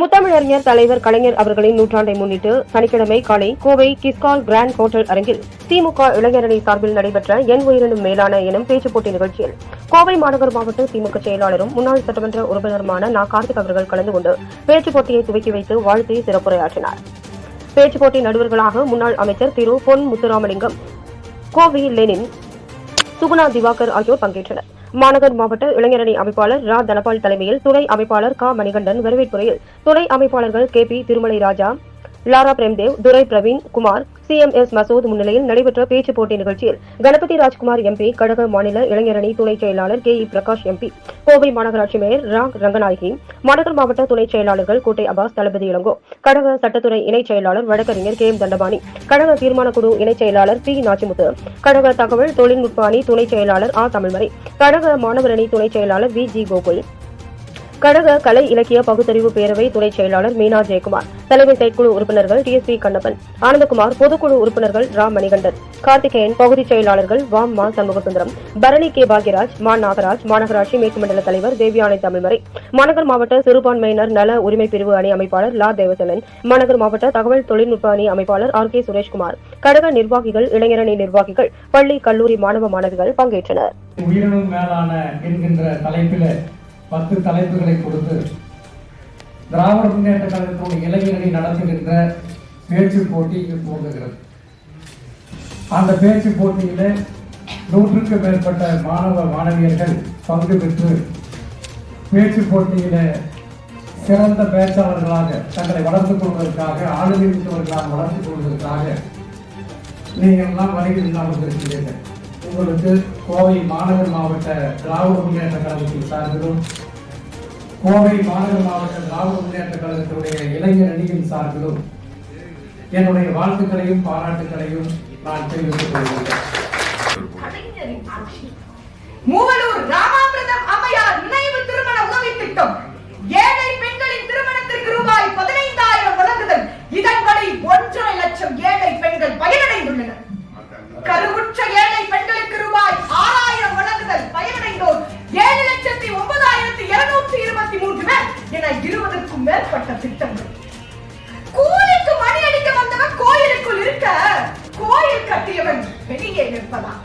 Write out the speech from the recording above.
முத்தமிழறிஞர் தலைவர் கலைஞர் அவர்களின் நூற்றாண்டை முன்னிட்டு சனிக்கிழமை காலை கோவை கிஸ்கால் கிராண்ட் ஹோட்டல் அரங்கில் திமுக இளைஞரணி சார்பில் நடைபெற்ற என் உயிரினும் மேலான எனும் பேச்சுப் போட்டி நிகழ்ச்சியில் கோவை மாநகர் மாவட்ட திமுக செயலாளரும் முன்னாள் சட்டமன்ற உறுப்பினருமான நா. கார்த்திக் அவர்கள் கலந்து கொண்டு பேச்சுப் போட்டியை துவக்கி வைத்து வாழ்த்தி சிறப்புரையாற்றினார். பேச்சுப் போட்டி நடுவர்களாக முன்னாள் அமைச்சர் திரு. பொன் முத்துராமலிங்கம் கோவை லெனின் சுகுணா திவாகர் ஆகியோர் பங்கேற்றனர். மாநகர் மாவட்ட இளைஞரணி அமைப்பாளர் ரா. தனபால் தலைமையில் துணை அமைப்பாளர் கா. மணிகண்டன் வரவேற்புரையில் துணை அமைப்பாளர்கள் K. P. Thirumalai Raja Lara Premdev Durai Praveen Kumar C M S Masood முன்னிலையில் நடைபெற்ற பேச்சு போட்டி நிகழ்ச்சியில் கணபதி ராஜ்குமார் எம்பி கழக மாநில இளைஞரணி துணை செயலாளர் K E Prakash MP Kovai மாநகராட்சி மேயர் ரா ரங்கநாயகி மாநகர் மாவட்ட துணை செயலாளர்கள் கோட்டை அபாஸ் தளபதி இளங்கோ கழக சட்டத்துறை இணைச் செயலாளர் வழக்கறிஞர் கே எம் தண்டபாணி கழக தீர்மான குழு இணைச் செயலாளர் பி நாச்சிமுத்து கழக தகவல் தொழில்நுட்ப அணி துணை செயலாளர் ஆ தமிழ்மறை கழக மாணவர் அணி துணை செயலாளர் வி ஜி கோகுல் கழக கலை இலக்கிய பகுத்தறிவு பேரவை துணை செயலாளர் மீனா ஜெயக்குமார் தலைமை செயற்குழு உறுப்பினர்கள் T S P Kannappan Anandakumar பொதுக்குழு உறுப்பினர்கள் ராம் மணிகண்டன் கார்த்திகேயன் பகுதி செயலாளர்கள் வாம் மா சண்முகசுந்தரம் பரணி கே பாக்யராஜ் மா நாகராஜ் மாநகராட்சி மேற்குமண்டல தலைவர் தேவியானை தமிழ்மறை மாநகர் மாவட்ட சிறுபான்மையினர் நல உரிமை பிரிவு அணி அமைப்பாளர் லா தேவசனன் மாநகர் மாவட்ட தகவல் தொழில்நுட்ப அணி அமைப்பாளர் ஆர் கே சுரேஷ்குமார் கழக நிர்வாகிகள் இளைஞரணி நிர்வாகிகள் பள்ளி கல்லூரி மாணவ மாணவிகள் பங்கேற்றனர். உயிரினும் மேலான என்கின்ற தலைப்பில் பத்து தலைப்புகளை கொடுத்து திராவிட முன்னேற்ற கழகத்தினுடைய இளைஞரணி நடத்துகின்ற பேச்சு போட்டி இங்கு துவங்குகிறது. அந்த பேச்சு போட்டியில் நூற்றுக்கு மேற்பட்ட மாணவ மாணவியர்கள் பங்கு பெற்று பேச்சு போட்டியில் சிறந்த பேச்சாளர்களாக தங்களை வளர்த்துக் கொள்வதற்காக ஆளுமை வளர்த்துக் கொள்வதற்காக நீங்கள் எல்லாம் வருகையில் இருக்கிறீர்கள். உங்களுக்கு கோவை மாநகர் மாவட்ட திராவிட முன்னேற்ற கழகத்தின் சார்பிலும் கோவை மாநகர் மாவட்ட திராவிட முன்னேற்ற கழகத்தினுடைய இளைஞர் அணியின் சார்பிலும் என்னுடைய வாழ்த்துக்களையும் பாராட்டுகளையும் நான் தெரிவித்துக் கொள்கிறேன் என இருபதுக்கும் மேற்பட்ட திட்டங்கள். கூலிக்கு மணி அடிக்க வந்தவன் கோயிலுக்குள் இருக்க கோயில் கட்டியவன் வெளியே நிற்பதான்.